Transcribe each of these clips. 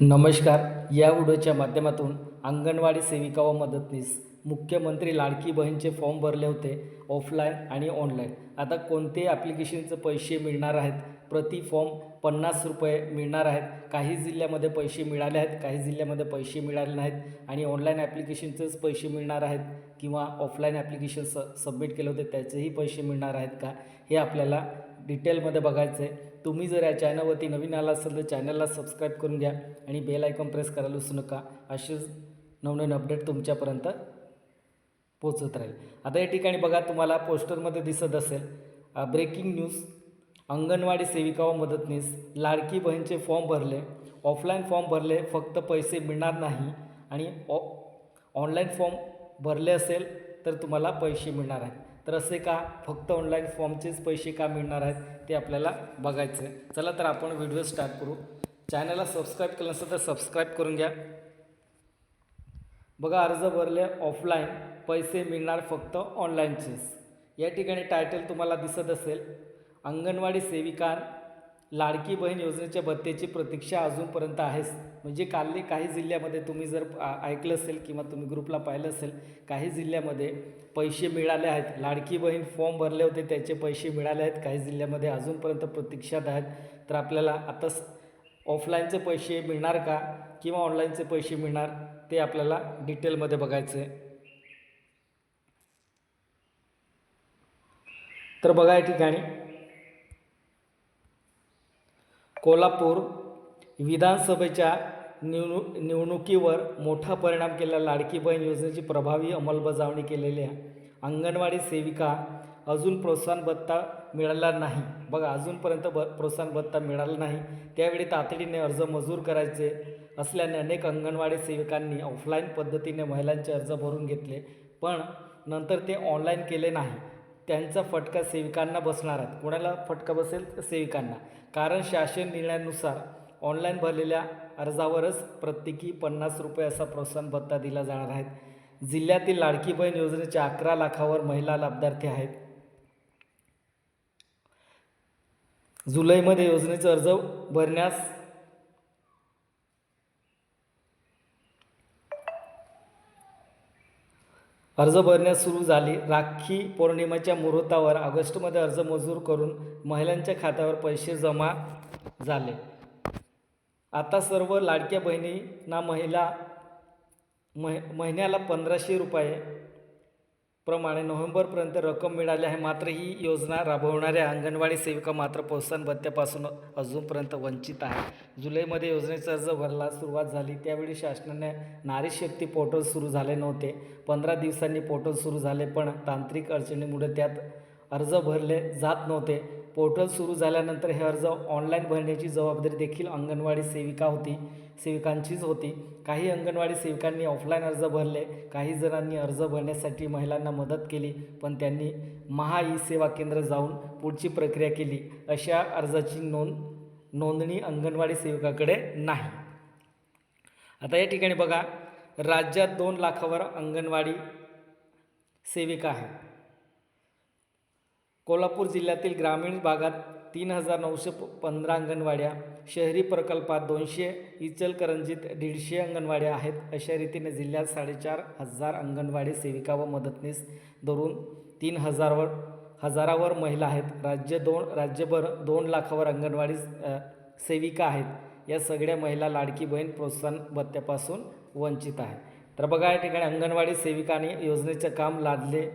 नमस्कार. या व्हिडिओच्या माध्यमातून अंगणवाडी सेविका व मदतनीस मुख्यमंत्री लाडकी बहीणचे फॉर्म भरले होते ऑफलाईन आणि ऑनलाईन. आता कोणते ॲप्लिकेशनचे पैसे मिळणार आहेत? प्रति फॉर्म पन्नास रुपये मिळणार आहेत. काही जिल्ह्यामध्ये पैसे मिळाले आहेत काही जिल्ह्यामध्ये पैसे मिळाले नाहीत आणि ऑनलाईन ॲप्लिकेशनचेच पैसे मिळणार आहेत किंवा ऑफलाईन ॲप्लिकेशन स सबमिट केले होते त्याचेही पैसे मिळणार आहेत का? हे आपल्याला डिटेलमध्ये बघायचं आहे तुम्ही जर या चॅनलवरती नवीन आला असेल तर चॅनलला सबस्क्राईब करून घ्या आणि बेल आयकॉन प्रेस करायला विसरू नका. असेच नवनवीन अपडेट तुमच्यापर्यंत पोचत राहील. आता या ठिकाणी बघा तुम्हाला पोस्टरमध्ये दिसत असेल ब्रेकिंग न्यूज अंगणवाडी सेविका व मदतनीस लाडकी बहीणचे फॉर्म भरले. ऑफलाईन फॉर्म भरले फक्त पैसे मिळणार नाही. आणि ऑ ऑनलाईन फॉर्म भरले असेल तर तुम्हाला पैसे मिळणार आहेत. तर असे का? फक्त ऑनलाईन फॉर्मचेच पैसे का मिळणार आहेत ते आपल्याला बघायचं आहे चला तर आपण व्हिडिओ स्टार्ट करू. चॅनलला सबस्क्राईब केलं नसेल तर सबस्क्राईब करून घ्या. बघा अर्ज भरले ऑफलाईन पैसे मिळणार फक्त ऑनलाईनचेच या ठिकाणी टायटल तुम्हाला दिसत असेल अंगणवाडी सेविकां लाडकी बहीण योजनेच्या भत्तेची प्रतीक्षा अजूनपर्यंत आहेच. म्हणजे काल काही जिल्ह्यामध्ये तुम्ही जर ऐकलं असेल किंवा तुम्ही ग्रुपला पाहिलं असेल काही जिल्ह्यामध्ये पैसे मिळाले आहेत. लाडकी बहीण फॉर्म भरले होते त्याचे पैसे मिळाले आहेत. काही जिल्ह्यामध्ये अजूनपर्यंत प्रतीक्षात आहेत. तर आपल्याला आता ऑफलाईनचे पैसे मिळणार का किंवा ऑनलाईनचे पैसे मिळणार ते आपल्याला डिटेलमध्ये बघायचं आहे तर बघा या ठिकाणी. कोल्हापूर विधानसभेच्या निवडणू निवडणुकीवर मोठा परिणाम केलेल्या लाडकी बहीण योजनेची प्रभावी अंमलबजावणी केलेल्या अंगणवाडी सेविका अजून प्रोत्साहन भत्ता मिळाला नाही. बघा अजूनपर्यंत ब प्रोत्साहन भत्ता मिळाला नाही. त्यावेळी तातडीने अर्ज मंजूर करायचे असल्याने अनेक अंगणवाडी सेविकांनी ऑफलाईन पद्धतीने महिलांचे अर्ज भरून घेतले पण नंतर ते ऑनलाईन केले नाही. त्यांचा फटका सेविकांना बसणार आहे कोणाला फटका बसेल? तर सेविकांना. कारण शासन निर्णयानुसार ऑनलाईन भरलेल्या अर्जावरच प्रत्येकी पन्नास रुपये असा प्रोत्साहन भत्ता दिला जाणार आहे. जिल्ह्यातील लाडकी बहीण योजनेच्या अकरा लाखावर महिला लाभार्थी आहेत. जुलैमध्ये योजनेचा अर्ज भरण्यास अर्ज भरण्यास सुरू झाली. राखी पौर्णिमेच्या मुहूर्तावर ऑगस्टमध्ये अर्ज मंजूर करून महिलांच्या खात्यावर पैसे जमा झाले. आता सर्व लाडक्या बहिणींना महिला मह महिन्याला पंधराशे रुपये प्रमाणे नोव्हेंबरपर्यंत रक्कम मिळाली आहे. मात्र ही योजना राबवणाऱ्या अंगणवाडी सेविका मात्र प्रोत्साहन भत्त्यापासून अजूनपर्यंत वंचित आहे जुलैमध्ये योजनेचा अर्ज भरला सुरुवात झाली. त्यावेळी शासनाने नारी शक्ती पोर्टल सुरू झाले नव्हते. पंधरा दिवसांनी पोर्टल सुरू झाले पण तांत्रिक अडचणीमुळे त्यात अर्ज भरले जात नव्हते. पोर्टल सुरू झाल्यानंतर हे अर्ज ऑनलाईन भरण्याची जबाबदारी देखील अंगणवाडी सेविका होती सेविकांचीच होती. काही अंगणवाडी सेविकांनी ऑफलाईन अर्ज भरले काही जणांनी अर्ज भरण्यासाठी महिलांना मदत केली पण त्यांनी महा ई सेवा केंद्र जाऊन पुढची प्रक्रिया केली. अशा अर्जाची नोंद नोंदणी अंगणवाडी सेविकाकडे नाही. आता या ठिकाणी बघा राज्यात दोन लाखावर अंगणवाडी सेविका आहे कोल्हापूर जिल्ह्यातील ग्रामीण भागात तीन हजार नऊशे पंधरा अंगणवाड्या शहरी प्रकल्पात दोनशे इचलकरंजीत दीडशे अंगणवाड्या आहेत. अशा रीतीने जिल्ह्यात साडेचार हजार अंगणवाडी सेविका व मदतनीस धरून तीन हजारवर हजारावर महिला आहेत. राज्य दोन राज्यभर दोन लाखावर अंगणवाडी सेविका आहेत. या सगळ्या महिला लाडकी बहीण प्रोत्साहन भत्त्यापासून वंचित आहे तर बघा या ठिकाणी अंगणवाडी सेविकाने योजनेचं काम लादले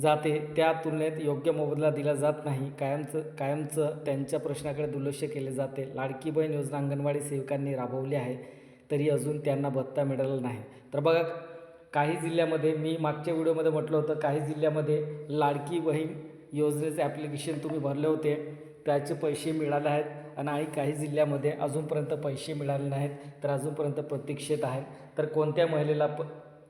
जाते. त्या तुलनेत योग्य मोबदला दिला जात नाही. कायमचं कायमचं त्यांच्या प्रश्नाकडे दुर्लक्ष केले जाते. लाडकी बहीण योजना अंगणवाडी सेविकांनी राबवली आहे तरी अजून त्यांना भत्ता मिळाला नाही. तर बघा काही जिल्ह्यामध्ये मी मागच्या व्हिडिओमध्ये म्हटलं होतं काही जिल्ह्यामध्ये लाडकी बहीण योजनेचे ॲप्लिकेशन तुम्ही भरले होते त्याचे पैसे मिळाले आहेत आणि काही जिल्ह्यामध्ये अजूनपर्यंत पैसे मिळाले नाहीत तर अजूनपर्यंत प्रतीक्षेत आहेत तर कोणत्या महिलेला प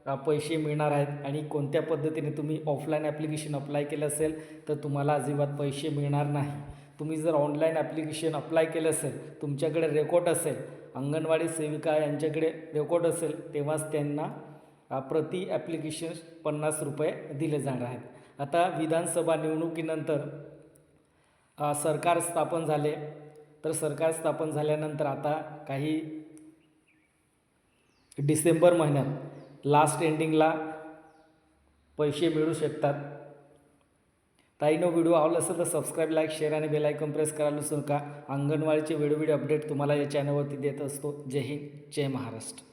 पैसे मिळणार आहेत आणि कोणत्या पद्धतीने तुम्ही ऑफलाईन ॲप्लिकेशन अप्लाय केलं असेल तर तुम्हाला अजिबात पैसे मिळणार नाही. तुम्ही जर ऑनलाईन ॲप्लिकेशन अप्लाय केलं असेल तुमच्याकडे रेकॉर्ड असेल अंगणवाडी सेविका यांच्याकडे रेकॉर्ड असेल तेव्हाच त्यांना प्रति ॲप्लिकेशन पन्नास रुपये दिले जाणार आहेत. आता विधानसभा निवडणुकीनंतर सरकार स्थापन झाले. तर सरकार स्थापन झाल्यानंतर आता काही डिसेंबर महिन्यात लास्ट एंडिंगला पैसे मिळू शकतात. ताईनो व्हिडिओ आवडला असेल तर सबस्क्राईब लाईक शेअर आणि बेल आयकॉन प्रेस करायला विसरू नका. अंगणवाडीचे वेळोवेळी अपडेट तुम्हाला या चॅनलवरती देत असतो. जय हिंद जय महाराष्ट्र.